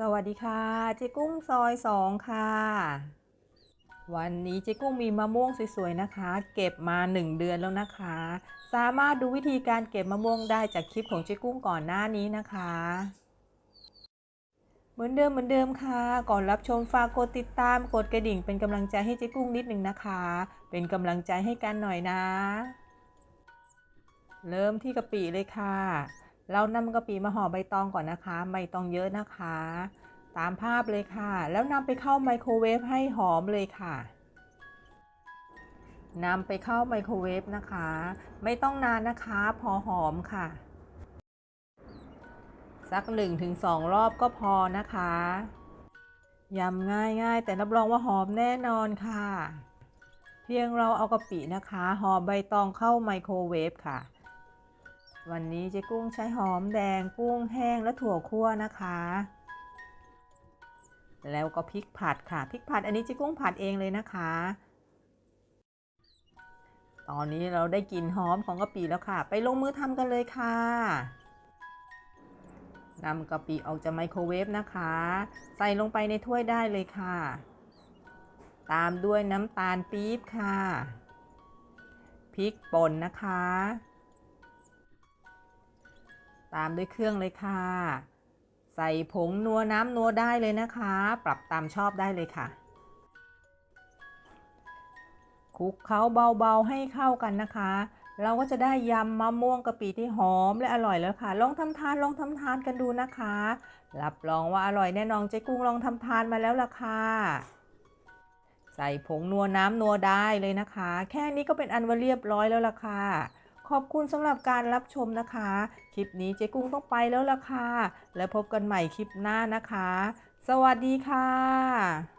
สวัสดีค่ะเจ๊กุ้งซอยสองค่ะ วันนี้เจ๊กุ้งมีมะม่วงสวยๆนะคะ เก็บมา 1 เดือนแล้วนะคะ สามารถดูวิธีการเก็บมะม่วงได้จากคลิปของเจ๊กุ้งก่อนหน้านี้นะคะ เหมือนเดิมเหมือนเดิมค่ะ ก่อนรับชมฝากกดติดตามกดกระดิ่ง เป็นกำลังใจให้เจ๊กุ้งนิดนึงนะคะ เป็นกำลังใจให้กันหน่อยนะ เริ่มที่กะปิเลยค่ะ เรานำกะปิมาห่อใบตองก่อนนะคะ ไม่ต้องเยอะนะคะ ตามภาพเลยค่ะ แล้วนำไปเข้าไมโครเวฟให้หอมเลยค่ะนำไปเข้าไมโครเวฟนะคะ ไม่ต้องนานนะคะ พอหอมค่ะ สัก 1-2ถึงรอบก็พอนะคะยำง่ายๆแต่รับรองว่าหอมแน่นอนค่ะ เพียงเราเอากะปินะคะห่อใบตองเข้าไมโครเวฟค่ะ วันนี้เจ๊กุ้งใช้หอมแดงกุ้งแห้งและถั่วคั่วนะคะ แล้วก็พริกผัดค่ะพริกผัดอันนี้เจ๊กุ้งผัดเองเลยนะคะ ตอนนี้เราได้กลิ่นหอมของกะปิแล้วค่ะ ไปลงมือทำกันเลยค่ะนำกะปิออกจากไมโครเวฟนะคะ ใส่ลงไปในถ้วยได้เลยค่ะ ตามด้วยน้ำตาลปี๊บค่ะพริกป่นนะคะ ตามด้วยเครื่องเลยค่ะ ใส่ผงนัวน้ำนัวได้เลยนะคะ ปรับตามชอบได้เลยค่ะคลุกเคล้าเบาๆให้เข้ากันนะคะ เราก็จะได้ยำมะม่วงกะปิที่หอมและอร่อยแล้วค่ะ ลองทำทานลองทำทานกันดูนะคะ รับรองว่าอร่อยแน่นอนเจ๊กุ้งลองทำทานมาแล้วล่ะค่ะใส่ผงนัวน้ำนัวได้เลยนะคะ แค่นี้ก็เป็นอันว่าเรียบร้อยแล้วล่ะค่ะ ขอบคุณสำหรับการรับชมนะคะ คลิปนี้เจ๊กุ้งต้องไปแล้วล่ะค่ะ แล้วพบกันใหม่คลิปหน้านะคะ สวัสดีค่ะ